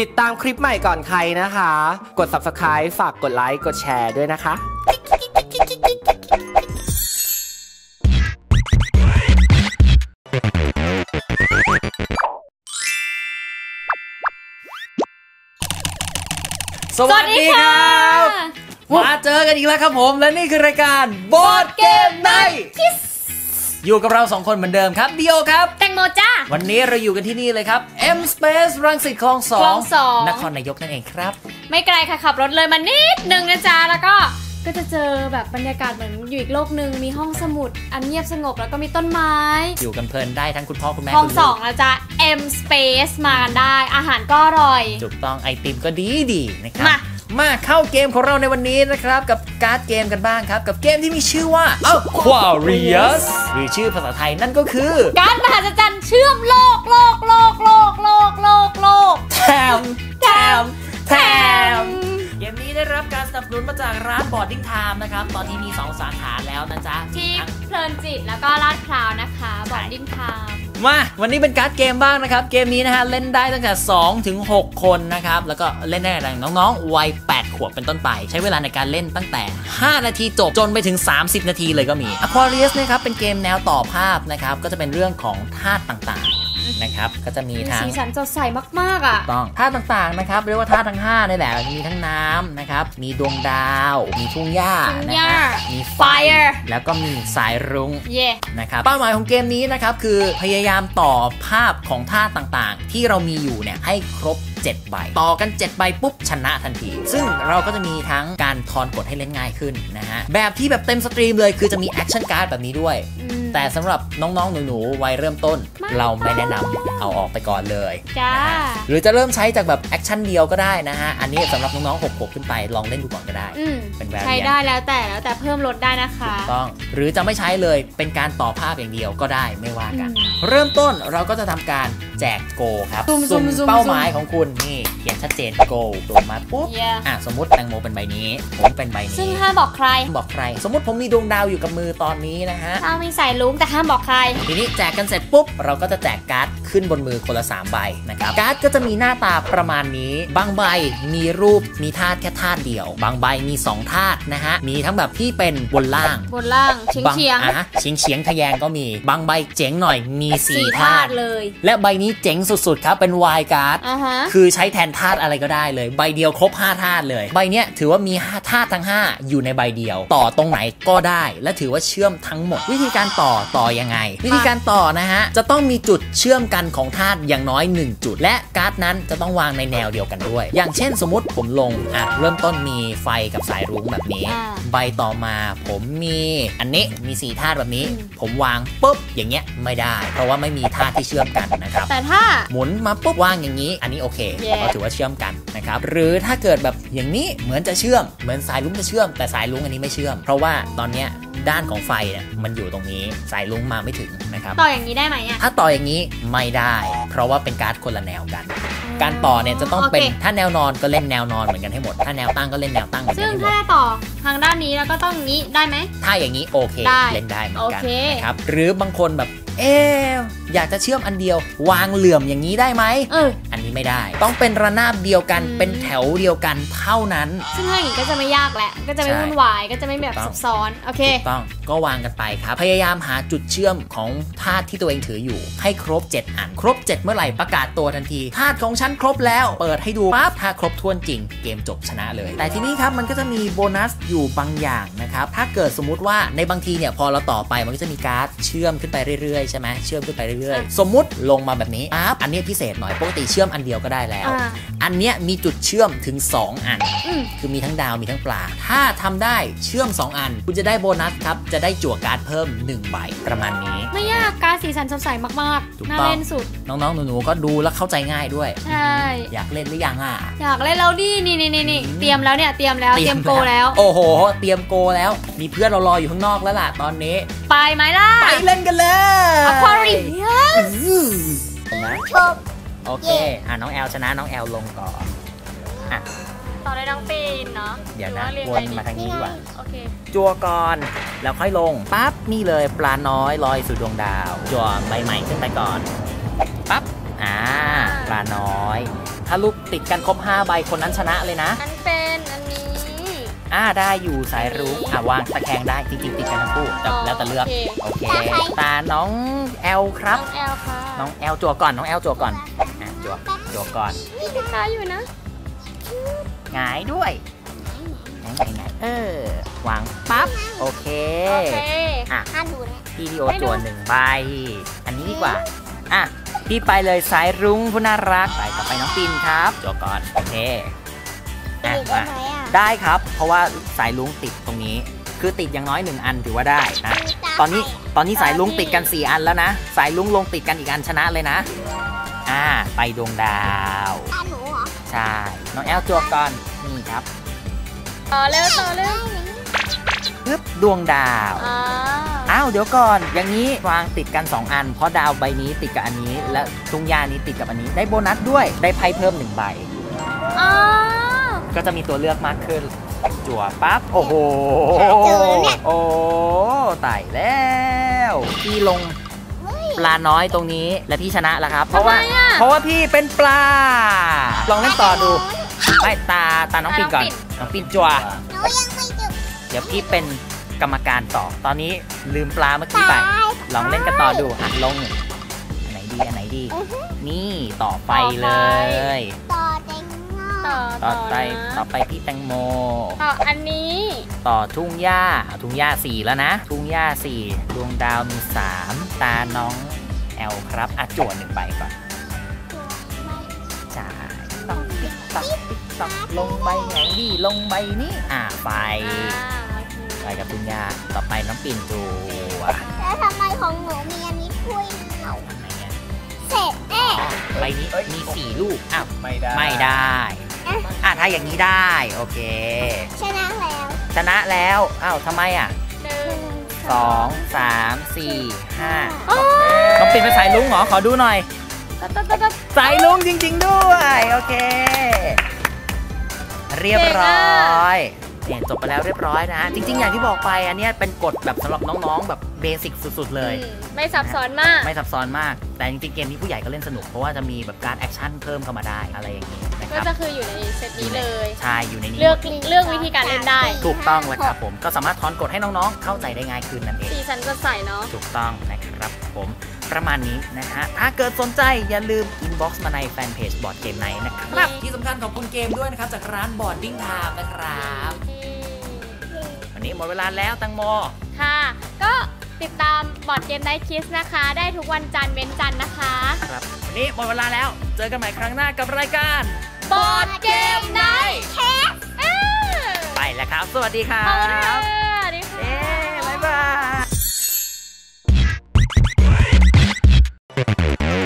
ติดตามคลิปใหม่ก่อนใครนะคะ กด subscribe ฝากกดไลค์กดแชร์ด้วยนะคะสวัสดีครับมาเจอกันอีกแล้วครับผม และนี่คือรายการบอร์ดเกมไน อยู่กับเราสองคนเหมือนเดิมครับเดียวครับ แตงโมจ้า วันนี้เราอยู่กันที่นี่เลยครับ M Space รังสิตคลองสอคลองงสอง นครนายกนั่นเองครับ ไม่ไกลค่ะขับรถเลยมานิดนึงนะจ๊ะแล้วก็ก็จะเจอแบบบรรยากาศเหมือนอยู่อีกโลกหนึ่งมีห้องสมุดอันเงียบสงบแล้วก็มีต้นไม้อยู่กันเพลินได้ทั้งคุณพ่อคุณแม่ห้องคุณสลูอกงนะจ๊ะ M Space มากันได้ อาหารก็อร่อย ถูกต้องไอติมก็ดีดีๆนะครับ มา มาเข้าเกมของเราในวันนี้นะครับ กับการ์ดเกมกันบ้างครับ กับเกมที่มีชื่อว่า Aquarius หรือชื่อภาษาไทยนั่นก็คือ การมหัศจรรย์เชื่อมโลกโลกโลกโลกโลกโลกโลกแถมแถมแถมเกมนี้ได้รับการสนับสนุนมาจากร้านบอร์ดดิ้งไทม์นะครับ ตอนนี้มี 2 สาขาแล้วนะจ๊ะที่ทั้งเพลินจิตแล้วก็ลาดพร้าวนะคะ บอร์ดดิ้งทาม มาวันนี้เป็นการ์ดเกมบ้างนะครับ เกมนี้นะฮะเล่นได้ตั้งแต่2ถึง6คนนะครับ แล้วก็เล่นได้ตั้งน้องๆวัย8ขวบเป็นต้นไป ใช้เวลาในการเล่นตั้งแต่ 5 นาทีจบจนไปถึง 30 นาทีเลยก็มี Aquarius นะครับเป็นเกมแนวต่อภาพนะครับก็จะเป็นเรื่องของธาตุต่างๆ นะครับก็จะมีมีทั้งสีสันสดใสมากๆอะต้องธาตุต่างๆนะครับเรียกว่าธาตุทั้ง5นี่แหละมีทั้งน้ำนะครับมีดวงดาว มีทุ่งหญ้าทุ่งนะหญ้าครับมีไฟ Fire แล้วก็มีสายรุ้งเย่นะครับเป้าหมายของเกมนี้นะครับคือพยายามต่อภาพของธาตุต่างๆ ที่เรามีอยู่เนี่ยให้ครบ7 ใบ ต่อกัน 7 ใบปุ๊บชนะทันที ซึ่งเราก็จะมีทั้งการทอนกดให้เล่นง่ายขึ้นนะฮะ แบบที่แบบเต็มสตรีมเลยคือจะมีแอคชั่นการ์ดแบบนี้ด้วยอืมแต่สำหรับน้องๆ หนูๆ วัยเริ่มต้นไม่เราไม่แนะนำเอาออกไปก่อนเลยจ้านะฮะหรือจะเริ่มใช้จากแบบแอคชั่นเดียวก็ได้นะฮะ อันนี้สำหรับน้องๆ6ขวบขึ้นไปลองเล่นดูก่อนก็ได้อืมเป็น variant ใช้ได้แล้วแต่แล้วแต่เพิ่มลดได้นะคะต้อง หรือจะไม่ใช้เลยเป็นการต่อภาพอย่างเดียวก็ได้ไม่ว่ากันอืมเริ่มต้นเราก็จะทำการแจกโกครับซุ่มสุ่มซุ่มเป้าซุ่มหมายของคุณนี่เขียนชัดเจนโกโดดมาปุ๊บ Yeah อะสมมติแตงโมเป็นใบนี้ ผมเป็นใบซึ่งนี้ห้ามบอกใครบอกใคร สมมติผมมีดวงดาวอยู่กับมือตอนนี้นะฮะถ้ามีสายลุงแต่ห้ามบอกใคร ทีนี้แจกกันเสร็จปุ๊บ เราก็จะแจกการ์ดขึ้นบนมือคนละ 3 ใบนะครับการ์ดก็จะมีหน้าตาประมาณนี้ บางใบมีรูปมีธาตุแค่ธาตุเดียว บางใบมี2ธาตุนะฮะมีทั้งแบบที่เป็นบนล่างบนล่างเฉียงบางเฉียงอะเฉียงเฉียงทะแยงก็มี บางใบเจ๋งหน่อยมีสี่4ธาธาตุตุเลย และใบนี้เจ๋งสุดๆ ครับ เป็นวายการ์ดอ่าฮะคือใช้แทนธาตุอะไรก็ได้เลย ใบเดียวครบ 5 ธาตุเลย ใบเนี้ยถือว่ามี5ธาตุทั้ง 5 อยู่ในใบเดียว ต่อตรงไหนก็ได้ และถือว่าเชื่อมทั้งหมด วิธีการต่อต่อยังไง วิธีการต่อนะฮะ จะต้องมีจุดเชื่อมกันของธาตุอย่างน้อย 1 จุด และการ์ดนั้นจะต้องวางในแนวเดียวกันด้วย อย่างเช่นสมมติผมลงอะเริ่มต้นมีไฟกับสายรุ้งแบบนี้อ่าใบต่อมาผมมีอันนี้มีสีธาตุแบบนี้อืมผมวางปุ๊บอย่างเงี้ยไม่ได้ เพราะว่าไม่มีธาตุที่เชื่อมกันนะครับแต่ถ้าหมุนมาปุ๊บวางอย่างนี้ อันนี้โอเค Yeah เราถือว่าเชื่อมกันนะครับหรือถ้าเกิดแบบอย่างนี้เหมือนจะเชื่อม เหมือนสายลุงจะเชื่อม แต่สายลุงอันนี้ไม่เชื่อม เพราะว่าตอนเนี้ยด้านของไฟเนี่ยมันอยู่ตรงนี้สายลุงมาไม่ถึงนะครับต่ออย่างนี้ได้ไหมอะถ้าต่ออย่างนี้ไม่ได้ เพราะว่าเป็นการ์ดคนละแนวกัน การต่อเนี่ยจะต้องเป็นโคถ้าแนวนอนก็เล่นแนวนอนเหมือนกันให้หมด ถ้าแนวตั้งก็เล่นแนวตั้งเหมือนกัซึ่นงให้หมถ้าดต่อทางด้านนี้แล้วก็ต้องนี้ได้ไหมถ้าอย่างนี้โอเคได้เล่นได้เหมือนกันโอเคนะครับหรือบางคนแบบ เอ๊อยากจะเชื่อมอันเดียว วางเหลื่อมอย่างนี้ได้ไหมเอออั นนี้ไม่ได้ ต้องเป็นระนาบเดียวกันอืมเป็นแถวเดียวกันเท่านั้น ซึ่งถ้าอย่างนี้ก็จะไม่ยากแหละ ก็จะไม่ใช่วุ่นวายก็จะไม่แบบถูกต้องซับซ้อนโอเคถูกต้องก็วางกันไปครับ พยายามหาจุดเชื่อมของธาตุที่ตัวเองถืออยู่ ให้ครบ 7 อัน ครบ 7 เมื่อไหร่ประกาศตัวทันทีธาตุของฉันครบแล้ว เปิดให้ดูปั๊บถ้าครบถ้วนจริง เกมจบชนะเลย แต่ทีนี้ครับมันก็จะมีโบนัสอยู่บางอย่างนะครับถ้าเกิดสมมุติว่าในบางทีเนี่ยพอเราต่อไปมันก็จะมีการ์ดเชื่อมขึ้นไปเรื่อยๆใช่ไหมเชื่อมขึ้นไปเรื่อยๆ สมมุติลงมาแบบนี้ปั๊บอันนี้พิเศษหน่อยปกติเชื่อมอันเดียวก็ได้แล้วอ่าอันเนี้ยมีจุดเชื่อมถึง 2 อันอืมคือมีทั้งดาวมีทั้งปลา ถ้าทำได้เชื่อม 2 อัน คุณจะได้โบนัสครับ จะได้จั่วการ์ดเพิ่ม 1 ใบประมาณนี้ ไม่ยากการดสีสันสดใสมากถูกๆน่าต้องเล่นสุด น้องๆ หนูๆ ก็ดูแล้วเข้าใจง่ายด้วย ใช่ อยากเล่นหรือยังอะ อยากเล่นแล้วดินี่นี่นี่นี่เตรียมแล้วเนี่ยเตรียมแล้วเตรียมโกแล้ว โอ้โห เตรียมโกแล้ว มีเพื่อนเรารออยู่ข้างนอกแล้วล่ะตอนนี้ ไปไหมล่ะ ไปเล่นกันเลย Aquarius นะ โอเค อะน้องแอลชนะน้องแอลลงก่อนอะต่อได้น้องปีนเนาะเดี๋ยวนะหรือวว่นเรียงไมาทางนี้ดีกว่าโอเคจัวก่อนแล้วค่อยลงปั๊บนี่เลยปลาน้อยลอยสู่ดวงดาว จัวใบใหม่ขึ้นไปก่อนปั๊บอ่าปลาน้อย ถ้าลูกติดกันครบ5ใบคนนั้นชนะเลยนะอันเป็นอันนี้อ่าได้อยู่สายรุ้งอะวางตะแคงได้จริงๆติดกันทั้งคู่แต่อ๋อแล้วแต่เลือกโอเคโอเคตาน้องแอลครับน้องแอลค่ะน้องแอลจัวก่อนน้องแอลจัวก่อนอะ จัวจัวก่อนนี่คล้ายๆอยู่นะหงายด้วยหงายหงายเออวางปั๊บโอเคโอเคอะถ้าดูนะพี่ดีโอจัวหนึ่งใบอันนี้ดีกว่าอะพี่ไปเลยสายรุ้งผู้น่ารักไปต่อไปน้องปินครับจัวก่อนโอเคอะติดได้มาไหมอะได้ครับ เพราะว่าสายลุงติดตรงนี้ คือติดอย่างน้อยหนึ่งอันถือว่าได้นะตอนนี้ตอนนี้สายลุงติดกัน 4 อันแล้วนะ สายลุงลงติดกันอีกอันชนะเลยนะ อ่า ไปดวงดาวตาหนูเหรอ ใช่ น้องแอลจัวก่อนนี่ครับต่อเร็วต่อเร็วปึ๊บดวงดาวอ่าอ้าวเดี๋ยวก่อน อย่างนี้วางติดกัน 2 อัน เพราะดาวใบนี้ติดกับอันนี้ และทุ่งหญ้านี้ติดกับอันนี้ ได้โบนัสด้วย ได้ไพ่เพิ่มหนึ่งใบ อ๋อ ก็จะมีตัวเลือกมากขึ้น จั่วปั๊บ โอ้โหเจอแล้วเนี่ยโอ้ตายแล้วพี่ลง ปลาน้อยตรงนี้ และพี่ชนะแล้วครับ เพราะว่าทำไมอะเพราะว่าพี่เป็นปลา ลองเล่นต่อดู ไม่ตาตาน้องปิ่นก่อน น้องปิ่นจั่วหนูยังไม่จบเดี๋ยวพี่เป็นกรรมการต่อ ตอนนี้ลืมปลาเมื่อกี้ไปตายลองเล่นกันต่อดูหันลงอันไหนดีอันไหนดีอือฮึนี่ต่อไปเลย ต่อเต็งงอต่อต่อไปนะต่อไปพี่แตงโม ต่ออันนี้ ต่อทุ่งหญ้าเอาทุ่งหญ้าสี่แล้วนะ ทุ่งหญ้าสี่ดวงดาวมีสามตาน้องแอลครับอะจวดหนึ่งใบก่อนจ่ายต้องติ๊กต๊อกติ๊กต๊อกลงใบไหนดีลงใบนี้อะไปอ่าโอเคไปกับทุ่งหญ้าต่อไปน้องปิ่นจัวแล้วทำไมของหนูมีอันนี้ถ้วยเหนาอันไหนอะเสร็จเอ๊ะใบนี้มีสี่ลูกอ้าวไม่ได้ไม่ได้ อะถ้าอย่างนี้ได้โอเค ชนะแล้วชนะแล้วอ้าวทำไมอะหนึ่งสองสามสี่ห้าโอ้น้องปิ่นเป็นสายลุงเหรอขอดูหน่อยตัดตัดตัดตัดสายลุงจริง ๆ ด้วย โอเค เรียบร้อย เนี่ยจบไปแล้วเรียบร้อยนะ จริง ๆ อย่างที่บอกไปอันเนี้ยเป็นกฎแบบสำหรับน้องๆ แบบเบสิกสุด ๆ เลยอืมไม่ซับซ้อนมาก ไม่ซับซ้อนมาก แต่จริงๆ เกมนี้ผู้ใหญ่ก็เล่นสนุก เพราะว่าจะมีแบบการแอคชั่นเพิ่มเข้ามาได้อะไรอย่างนี้นะคก็รับจะคืออยู่ในเซตนี้เลยใช่อยู่ในนี้เลือกเลือกวิธีการเล่นได้ ถูกต้องเลยครับผมก็สามารถถอนกฎให้น้องๆ เข้าใจได้ง่ายขึ้นนั่นเองสีสันสดใสเนาะถูกต้องนะครับผมประมาณนี้นะฮะ ถ้าเกิดสนใจอย่าลืม inbox มาในแฟนเพจบอร์ดเกมไนนะครับ ที่สำคัญขอบคุณเกมด้วยนะครับ จากร้านบอร์ดดิ้งไทม์นะครับวั นนี้หมดเวลาแล้วตังโม ค่ะ ก็ติดตามบอร์ดเกมไนท์คิสนะคะ ได้ทุกวันจันทร์เว้นจันทร์นะคะ ครับ วันนี้หมดเวลาแล้ว เจอกันใหม่ครั้งหน้ากับรายการบอร์ดเกมไนท์คิสไปแล้วครับ สวัสดีครัขอบคุณค่ะบสวัสดีค่ะ เอ๊บ๊ายบาย